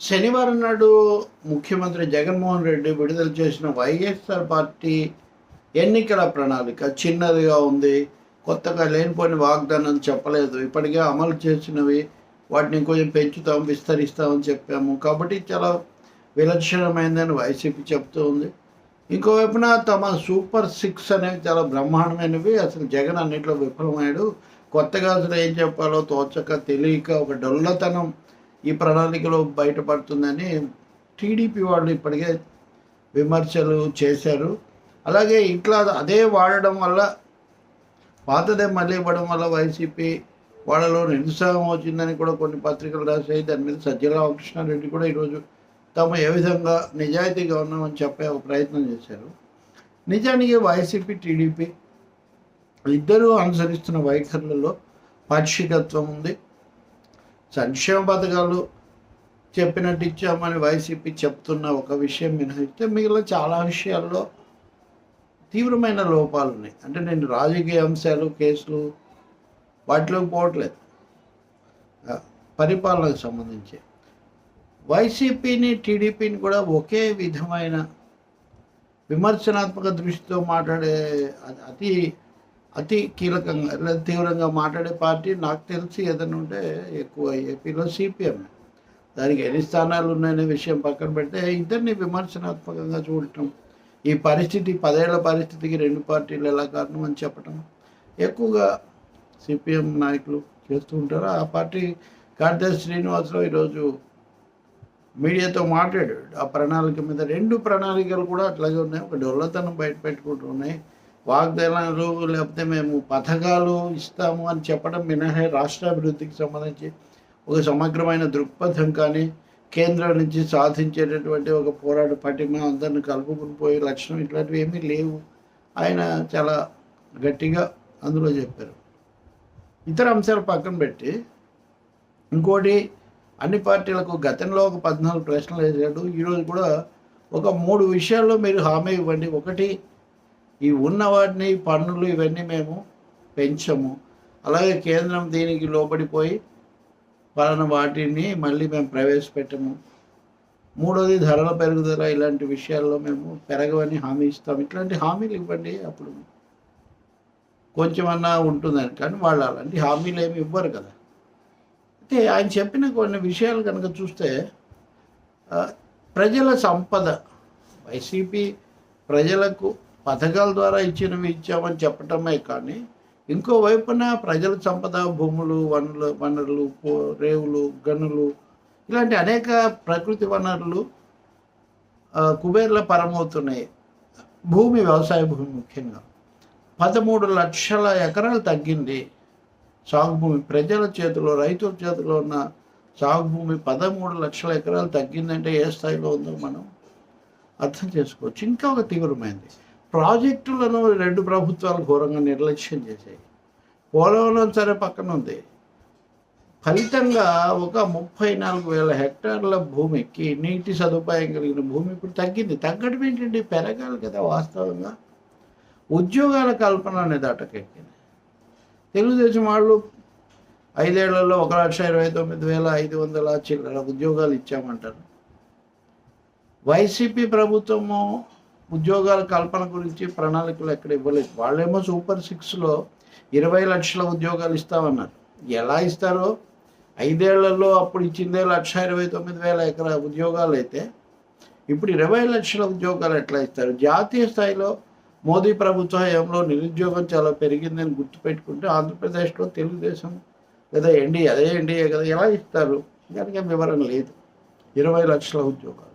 శనివారం నాడు ముఖ్యమంత్రి జగన్మోహన్ రెడ్డి విడుదల చేసిన వైఎస్ఆర్ పార్టీ ఎన్నికల ప్రణాళిక చిన్నదిగా ఉంది. కొత్తగా లేనిపోయిన వాగ్దానం చెప్పలేదు. ఇప్పటికే అమలు చేసినవి వాటిని కొంచెం పెంచుతాం విస్తరిస్తామని చెప్పాము. కాబట్టి చాలా విలక్షణమైందని వైసీపీ చెప్తూ ఉంది. ఇంకోవైపున తమ సూపర్ సిక్స్ అనేవి చాలా బ్రహ్మాండమైనవి. అసలు జగన్ అన్నింటిలో విఫలమయ్యాడు. కొత్తగా అసలు ఏం చెప్పాలో తోచక తెలియక ఒక డొల్లతనం ఈ ప్రణాళికలో బయటపడుతుందని టీడీపీ వాళ్ళు ఇప్పటికే విమర్శలు చేశారు. అలాగే ఇట్లా అదే వాడడం వల్ల పాతదే మళ్ళీ ఇవ్వడం వల్ల వైసీపీ వాళ్ళలో నిరుత్సాహం వచ్చిందని కూడా కొన్ని పత్రికలు రాశాయి. దాని మీద సజ్జల రామకృష్ణారెడ్డి కూడా ఈరోజు తాము ఏ విధంగా నిజాయితీగా ఉన్నామని చెప్పే ఒక ప్రయత్నం చేశారు. నిజానికి వైసీపీ టీడీపీ ఇద్దరూ అనుసరిస్తున్న వైఖరులలో పాక్షికత్వం ఉంది. సంక్షేమ పథకాలు చెప్పినట్టు ఇచ్చామని వైసీపీ చెప్తున్న ఒక విషయం మినహాయిస్తే మిగిలిన చాలా విషయాల్లో తీవ్రమైన లోపాలు ఉన్నాయి. అంటే నేను రాజకీయ అంశాలు కేసులు వాటిలోకి పోవట్లేదు. పరిపాలనకు సంబంధించి. వైసీపీని టీడీపీని కూడా ఒకే విధమైన విమర్శనాత్మక దృష్టితో మాట్లాడే అతి అతి కీలకంగా తీవ్రంగా మాట్లాడే పార్టీ నాకు తెలిసి ఏదైనా ఉంటే ఎక్కువ ఏపీలో సిపిఎం దానికి ఎన్ని స్థానాలు ఉన్నాయనే విషయం పక్కన పెడితే ఇద్దరిని విమర్శనాత్మకంగా చూడటం. ఈ పరిస్థితి పదేళ్ళ పరిస్థితికి రెండు పార్టీలు ఎలా కారణం అని చెప్పటం. ఎక్కువగా సిపిఎం నాయకులు చేస్తూ ఉంటారు. ఆ పార్టీ కార్యదర్శి శ్రీనివాసరావు ఈరోజు మీడియాతో మాట్లాడాడు. ఆ ప్రణాళిక మీద రెండు ప్రణాళికలు కూడా అట్లాగే ఉన్నాయి. ఒక డొల్లతనం బయట పెట్టుకుంటూ ఉన్నాయి. వాగ్దానాలు లేకపోతే మేము పథకాలు ఇస్తాము అని చెప్పడం మినహా రాష్ట్రాభివృద్ధికి సంబంధించి ఒక సమగ్రమైన దృక్పథం కానీ కేంద్రం నుంచి సాధించేటటువంటి ఒక పోరాట పటిమ అందరిని కలుపుకుని పోయే లక్షణం ఇట్లాంటివి ఏమీ లేవు. ఆయన చాలా గట్టిగా అందులో చెప్పారు. ఇతర అంశాలు పక్కన పెట్టి ఇంకోటి అన్ని పార్టీలకు గతంలో ఒక పద్నాలుగు ప్రశ్నలు వేసాడు ఈరోజు కూడా ఒక మూడు విషయాల్లో మీరు హామీ ఇవ్వండి. ఒకటి ఈ ఉన్న వాటిని పన్నులు ఇవన్నీ మేము పెంచము. అలాగే కేంద్రం దీనికి లోబడిపోయి పలాన వాటిని మళ్ళీ మేము ప్రవేశపెట్టము. మూడోది ధరల పెరుగుదల ఇలాంటి విషయాల్లో మేము పెరగవని హామీ ఇస్తాం. ఇట్లాంటి హామీలు ఇవ్వండి అప్పుడు. కొంచెమన్నా ఉంటుందని కానీ వాళ్ళు అలాంటి హామీలు ఏమి ఇవ్వరు కదా. అయితే ఆయన చెప్పిన కొన్ని విషయాలు కనుక చూస్తే ప్రజల సంపద వైసీపీ ప్రజలకు పథకాల ద్వారా ఇచ్చినవి ఇచ్చామని చెప్పటమే కానీ ఇంకో వైపున ప్రజల సంపద భూములు వనరులు వనరులు రేవులు గనులు ఇలాంటి అనేక ప్రకృతి వనరులు కుబేర్ల పరమవుతున్నాయి. భూమి వ్యవసాయ భూమి ముఖ్యంగా. పదమూడు లక్షల ఎకరాలు తగ్గింది సాగు భూమి. ప్రజల చేతిలో రైతుల చేతిలో ఉన్న సాగు భూమి పదమూడు లక్షల ఎకరాలు తగ్గిందంటే ఏ స్థాయిలో ఉందో మనం అర్థం చేసుకోవచ్చు. ఇంకా ఒక తీవ్రమైంది. ప్రాజెక్టులను రెండు ప్రభుత్వాలు ఘోరంగా నిర్లక్ష్యం చేశాయి. పోలవరం సరే పక్కన ఉంది. ఫలితంగా ఒక ముప్పై నాలుగు వేల హెక్టార్ల భూమికి నీటి సదుపాయం కలిగిన భూమి ఇప్పుడు తగ్గింది. తగ్గడం ఏంటంటే పెరగాలి కదా వాస్తవంగా. ఉద్యోగాల కల్పన అనేది అటకెక్కింది తెలుగుదేశం వాళ్ళు ఐదేళ్ళలో ఒక లక్ష ఇరవై తొమ్మిది వేల ఐదు వందల చిల్లర ఉద్యోగాలు ఇచ్చామంటారు. వైసీపీ ప్రభుత్వము ఉద్యోగాల కల్పన గురించి ప్రణాళికలు ఎక్కడ ఇవ్వలేదు. వాళ్ళేమో సూపర్ సిక్స్లో ఇరవై లక్షల ఉద్యోగాలు ఇస్తామన్నారు. ఎలా ఇస్తారో? ఐదేళ్ళలో అప్పుడు ఇచ్చిందే లక్ష ఇరవై తొమ్మిది వేల ఎకరా ఉద్యోగాలు అయితే ఇప్పుడు ఇరవై లక్షల ఉద్యోగాలు ఎట్లా ఇస్తారు? జాతీయ స్థాయిలో మోదీ ప్రభుత్వ హయాంలో నిరుద్యోగం చాలా పెరిగిందని గుర్తుపెట్టుకుంటే ఆంధ్రప్రదేశ్లో తెలుగుదేశం లేదా ఎన్డీఏ అదే ఎన్డీఏ కదా ఎలా ఇస్తారు? దానికి వివరణ లేదు. ఇరవై లక్షల ఉద్యోగాలు.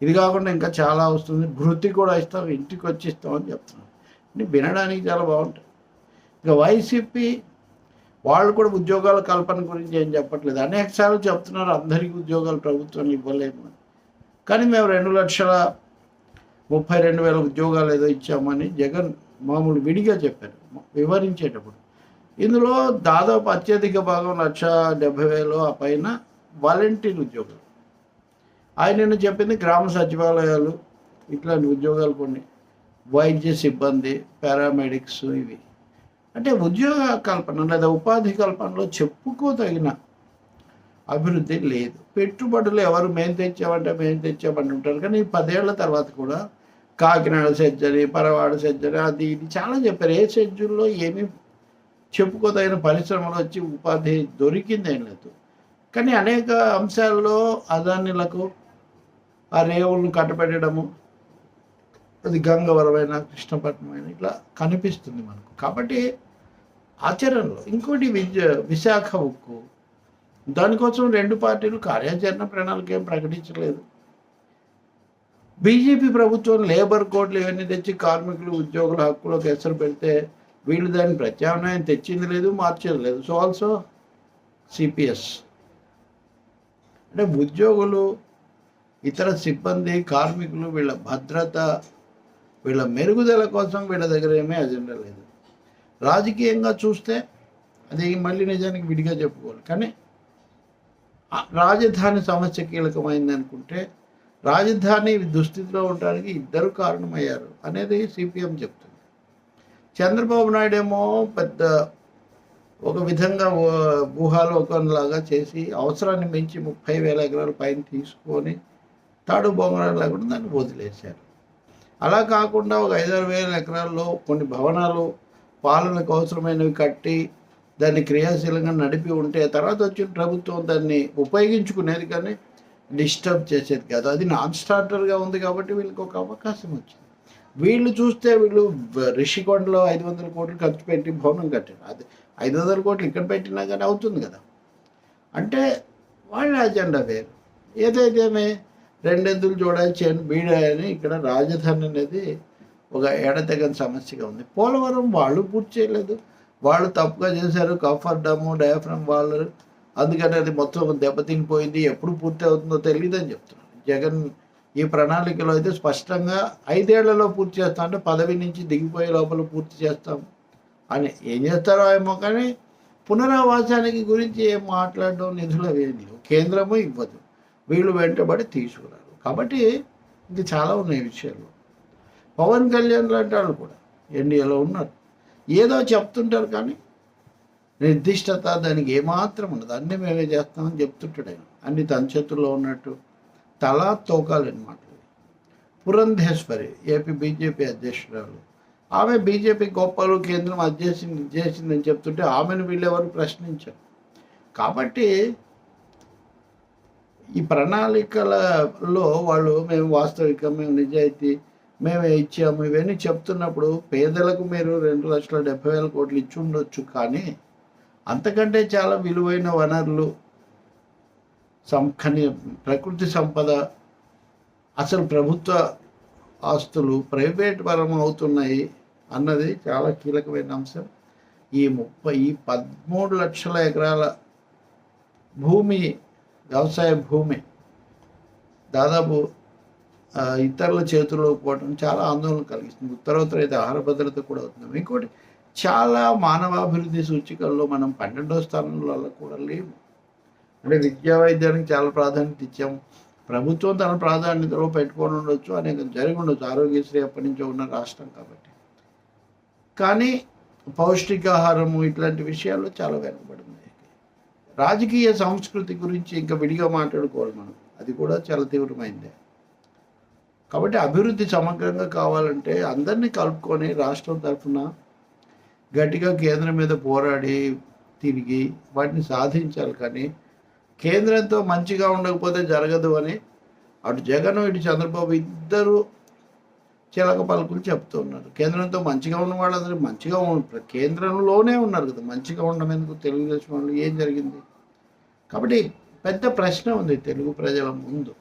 ఇది కాకుండా ఇంకా చాలా వస్తుంది. భృతి కూడా ఇస్తాం ఇంటికి వచ్చి ఇస్తామని చెప్తున్నాం. వినడానికి చాలా బాగుంటుంది ఇంకా వైసీపీ వాళ్ళు కూడా ఉద్యోగాల కల్పన గురించి ఏం చెప్పట్లేదు. అనేక సార్లు చెప్తున్నారు అందరికీ ఉద్యోగాలు ప్రభుత్వం ఇవ్వలేము కానీ మేము రెండు లక్షల ముప్పై రెండు వేల ఉద్యోగాలు ఏదో ఇచ్చామని జగన్ మామూలు విడిగా చెప్పారు వివరించేటప్పుడు. ఇందులో దాదాపు అత్యధిక భాగం లక్ష డెబ్బై వేలు ఆ పైన వాలంటీర్ ఉద్యోగాలు. ఆయన నిన్న చెప్పింది గ్రామ సచివాలయాలు ఇట్లాంటి ఉద్యోగాలు కొన్ని వైద్య సిబ్బంది పారామెడిక్స్ ఇవి. అంటే ఉద్యోగ కల్పన లేదా ఉపాధి కల్పనలో చెప్పుకోదగిన అభివృద్ధి లేదు. పెట్టుబడులు ఎవరు మేము తెచ్చామంటే మేము తెచ్చామని ఉంటారు. కానీ పదేళ్ళ తర్వాత కూడా కాకినాడ సెజ్జరి పరవాడ సెజ్జరి అది ఇది చాలా చెప్పారు. ఏ సెజ్జుల్లో ఏమీ చెప్పుకోదగిన పరిశ్రమలు వచ్చి ఉపాధి దొరికిందేం లేదు. కానీ అనేక అంశాల్లో అదానిలకు ఆ రేవులను కట్టబెట్టడము అది గంగవరమైన కృష్ణపట్నం ఇట్లా కనిపిస్తుంది మనకు. కాబట్టి ఆచరణలో ఇంకోటి విద్య విశాఖ ఉక్కు దానికోసం రెండు పార్టీలు కార్యాచరణ ప్రణాళిక ఏం ప్రకటించలేదు. బీజేపీ ప్రభుత్వం లేబర్ కోడ్లు ఇవన్నీ తెచ్చి కార్మికులు ఉద్యోగుల హక్కులకు ఎసరు పెడితే వీళ్ళు దాని ప్రత్యామ్నాయం తెచ్చింది లేదు మార్చేది లేదు. సో ఆల్సో సిపిఎస్ అంటే ఉద్యోగులు ఇతర సిబ్బంది కార్మికులు వీళ్ళ భద్రత వీళ్ళ మెరుగుదల కోసం వీళ్ళ దగ్గర ఏమీ అజెండా లేదు. రాజకీయంగా చూస్తే అది మళ్ళీ నిజానికి విడిగా చెప్పుకోవాలి. కానీ రాజధాని సమస్య కీలకమైంది అనుకుంటే రాజధాని దుస్థితిలో ఉండడానికి ఇద్దరు కారణమయ్యారు అనేది సిపిఎం చెప్తుంది. చంద్రబాబు నాయుడు ఏమో పెద్ద ఒక విధంగా ఊ- ఊహాలోకంలాగా చేసి అవసరాన్ని మించి ముప్పై వేల ఎకరాల పైన తీసుకొని తాడు బొంగరాలు లేకుండా దాన్ని వదిలేశారు. అలా కాకుండా ఒక ఐదారు వేల ఎకరాల్లో కొన్ని భవనాలు పాలనకు అవసరమైనవి కట్టి దాన్ని క్రియాశీలంగా నడిపి ఉంటే తర్వాత వచ్చిన ప్రభుత్వం దాన్ని ఉపయోగించుకునేది కానీ డిస్టర్బ్ చేసేది కాదు. అది నాన్ స్టార్టర్గా ఉంది కాబట్టి వీళ్ళకి ఒక అవకాశం వచ్చింది. వీళ్ళు చూస్తే వీళ్ళు రిషికొండలో ఐదు వందల కోట్లు ఖర్చు పెట్టి భవనం కట్టారు. అది ఐదు వందల కోట్లు ఇక్కడ పెట్టినా కానీ అవుతుంది కదా. అంటే వాళ్ళ అజెండా వేరు. ఏదైతేమే రెండెందులు చూడాల్చాను బీడాయని ఇక్కడ రాజధాని అనేది ఒక ఎడతెగని సమస్యగా ఉంది. పోలవరం వాళ్ళు పూర్తి చేయలేదు. వాళ్ళు తప్పుగా చేశారు. కఫర్ డమ్ డయాఫ్రమ్ వాళ్ళు. అందుకని అది మొత్తం దెబ్బతినిపోయింది. ఎప్పుడు పూర్తి అవుతుందో తెలియదని చెప్తున్నారు. జగన్ ఈ ప్రణాళికలో అయితే స్పష్టంగా ఐదేళ్ళలో పూర్తి చేస్తాం అంటే పదవి నుంచి దిగిపోయే లోపల పూర్తి చేస్తాం అని ఏం చేస్తారో ఏమో కానీ పునరావాసానికి గురించి ఏం మాట్లాడడం నిధులు అవి లేవు. కేంద్రము ఇవ్వదు. వీళ్ళు వెంటబడి తీసుకున్నారు. కాబట్టి ఇది చాలా ఉన్నాయి విషయాలు. పవన్ కళ్యాణ్ లాంటి వాళ్ళు కూడా ఎన్డీఏలో ఉన్నారు. ఏదో చెప్తుంటారు కానీ నిర్దిష్టత దానికి ఏమాత్రం ఉండదు. అన్నీ మేమే చేస్తామని చెప్తుంటాడు ఆయన. అన్ని తన చేతుల్లో ఉన్నట్టు తలా తోకాలన్నమాట పురంధేశ్వరి ఏపీ బీజేపీ అధ్యక్షురాలు. ఆమె బీజేపీ గొప్పలు కేంద్రం అధ్యక్ష చేసిందని చెప్తుంటే ఆమెను వీళ్ళెవరు ప్రశ్నించారు. కాబట్టి ఈ ప్రణాళికలలో వాళ్ళు మేము వాస్తవిక మేము నిజాయితీ మేము ఇచ్చాము. ఇవన్నీ చెప్తున్నప్పుడు పేదలకు మీరు రెండు లక్షల డెబ్బై వేల కోట్లు ఇచ్చి ఉండొచ్చు కానీ అంతకంటే చాలా విలువైన వనరులు సంఖని ప్రకృతి సంపద అసలు ప్రభుత్వ ఆస్తులు ప్రైవేట్ పరం అవుతున్నాయి అన్నది చాలా కీలకమైన అంశం. ఈ ముప్పై ఈ పదమూడు లక్షల ఎకరాల భూమి వ్యవసాయ భూమి. దాదాపు ఇతరుల చేతుల్లో పోవడం చాలా ఆందోళన కలిగిస్తుంది. ఉత్తరోత్తర అయితే ఆహార భద్రత కూడా అవుతుంది. ఇంకోటి చాలా మానవాభివృద్ధి సూచికల్లో మనం పన్నెండో స్థానంలో కూడా లేము. అంటే విద్యా వైద్యానికి చాలా ప్రాధాన్యత ఇచ్చాం ప్రభుత్వం తన ప్రాధాన్యతలో పెట్టుకొని ఉండొచ్చు అనేది జరిగి ఉండొచ్చు. ఆరోగ్యశ్రీ ఎప్పటి నుంచో ఉన్న రాష్ట్రం కాబట్టి. కానీ పౌష్టికాహారము ఇట్లాంటి విషయాల్లో చాలా వెనుకబడింది. రాజకీయ సంస్కృతి గురించి ఇంకా విడిగా మాట్లాడుకోవాలి మనం. అది కూడా చాలా తీవ్రమైందే. కాబట్టి అభివృద్ధి సమగ్రంగా కావాలంటే అందరినీ కలుపుకొని రాష్ట్రం తరఫున గట్టిగా కేంద్రం మీద పోరాడి తిరిగి వాటిని సాధించాలి కానీ కేంద్రంతో మంచిగా ఉండకపోతే జరగదు అని అటు జగన్ ఇటు చంద్రబాబు ఇద్దరు చిలక పలుకులు చెప్తున్నారు కేంద్రంతో మంచిగా ఉన్న వాళ్ళందరూ మంచిగా ఉన్న కేంద్రంలోనే ఉన్నారు కదా. మంచిగా ఉండడం ఎందుకు? తెలుగుదేశం వాళ్ళు ఏం జరిగింది? కాబట్టి పెద్ద ప్రశ్న ఉంది తెలుగు ప్రజల ముందు.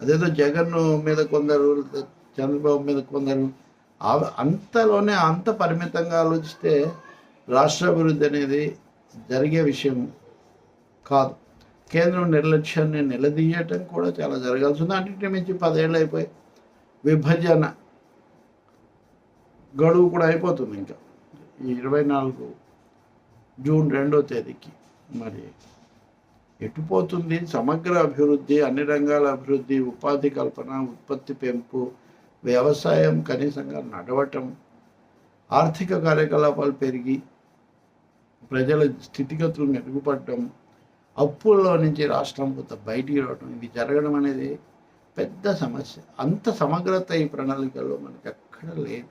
అదేదో జగన్ మీద కొందరు చంద్రబాబు మీద కొందరు ఆ- అంతలోనే అంత పరిమితంగా ఆలోచిస్తే రాష్ట్ర అభివృద్ధి అనేది జరిగే విషయం కాదు. కేంద్రం నిర్లక్ష్యాన్ని నిలదీయటం కూడా చాలా జరగాల్సి ఉంది. అన్నింటి మించి పదేళ్ళు అయిపోయి విభజన గడువు కూడా అయిపోతుంది ఇంకా. ఈ ఇరవై నాలుగు జూన్ రెండో తేదీకి మరి ఎటుపోతుంది? సమగ్ర అభివృద్ధి అన్ని రంగాల అభివృద్ధి ఉపాధి కల్పన ఉత్పత్తి పెంపు వ్యవసాయం కనీసంగా నడవటం ఆర్థిక కార్యకలాపాలు పెరిగి ప్రజల స్థితిగతులు మెరుగుపడటం అప్పుల్లో నుంచి రాష్ట్రం కొంత బయటికి రావడం ఇది జరగడం అనేది పెద్ద సమస్య. అంత సమగ్రత ఈ ప్రణాళికలో మనకి ఎక్కడ లేదు.